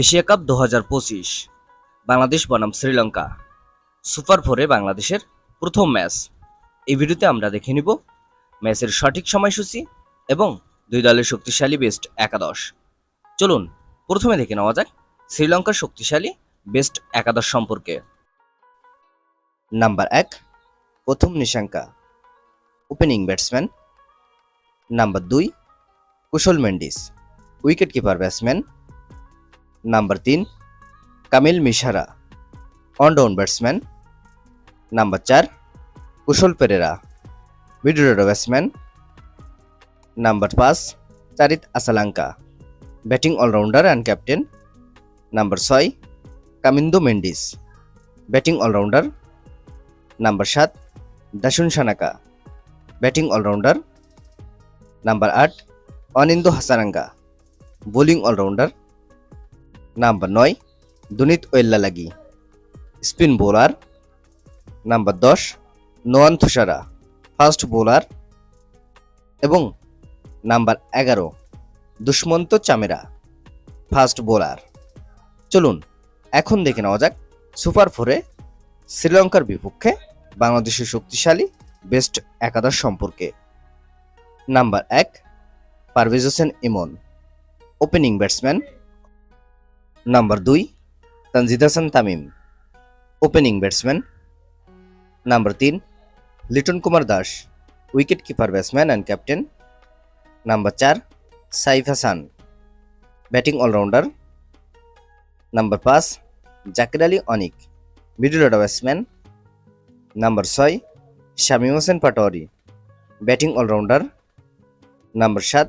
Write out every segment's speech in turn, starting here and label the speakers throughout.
Speaker 1: Asia cup দু হাজার পঁচিশ। বাংলাদেশ বনাম শ্রীলঙ্কা। সুপার ফোরে বাংলাদেশের প্রথম ম্যাচ। এই ভিডিওতে আমরা দেখে নিব ম্যাচের সঠিক সময়সূচি এবং দুই দলের শক্তিশালী বেস্ট একাদশ। চলুন, প্রথমে দেখে নেওয়া যাক শ্রীলঙ্কার শক্তিশালী বেস্ট একাদশ সম্পর্কে। নাম্বার এক, প্রথম নিশাঙ্কা, ওপেনিং ব্যাটসম্যান। নাম্বার দুই, Kusal Mendis wicket keeper batsman. Number তিন Kamil Mishara on down batsman number চার Kusal Perera middle order batsman number পাঁচ Charith Asalanka batting allrounder and captain number ছয় Kamindu Mendis batting allrounder number সাত Dasun Shanaka batting allrounder number আট Wanindu Hasaranga bowling allrounder number নয়, Dunith Wellalage spin bowler, number দশ, Nuwan Thushara. Fast bowler এবং number এগারো, Dushmantha Chameera. Fast bowler. চলুন, এখন দেখে নেওয়া যাক সুপার ফোরে শ্রীলঙ্কার বিপক্ষে বাংলাদেশের শক্তিশালী, বেস্ট একাদশ সম্পর্কে। নাম্বার এক, Parvez Hossain Emon, opening batsman. Number দুই, Tanzid Hasan Tamim opening batsman number তিন, Litton Kumar Das wicket keeper batsman and captain number চার, Saif Hasan batting allrounder number পাঁচ, Jaker Ali Anik middle order batsman number ছয়, Shamim Hossain Patwari batting allrounder number সাত,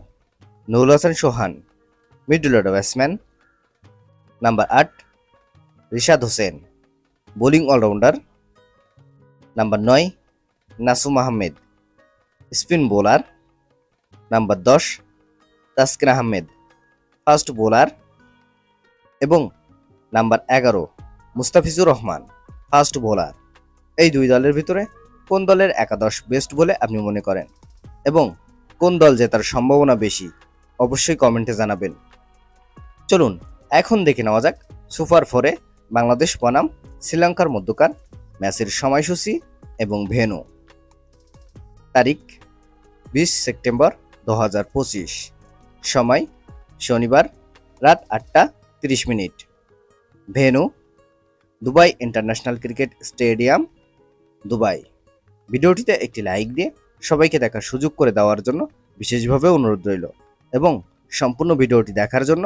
Speaker 1: Nurul Hasan Sohan middle order batsman number আট, Rishad Hossain, bowling allrounder. Number নয়, Nasum Ahmed, spin bowler. Number দশ, Taskin Ahmed, fast bowler. এবং number এগারো, Mustafizur Rahman, fast bowler. এই দুই দলের ভিতরে কোন দলের একাদশ বেস্ট বলে আপনি মনে করেন? এবং কোন দল জেতার সম্ভাবনা বেশি? অবশ্যই কমেন্টে জানাবেন। চলুন এখন দেখে নেওয়া যাক সুপার ফোরে বাংলাদেশ বনাম, শ্রীলঙ্কার মধ্যকার, ম্যাচের সময়সূচি এবং ভেনু তারিখ বিশ সেপ্টেম্বর দু হাজার পঁচিশ। সময় শনিবার রাত আটটা তিরিশ minute. Venue Dubai international cricket stadium, Dubai. ভিডিওটিতে একটি লাইক দিয়ে সবাইকে দেখার সুযোগ করে দেওয়ার জন্য বিশেষভাবে অনুরোধ রইল এবং সম্পূর্ণ ভিডিওটি দেখার জন্য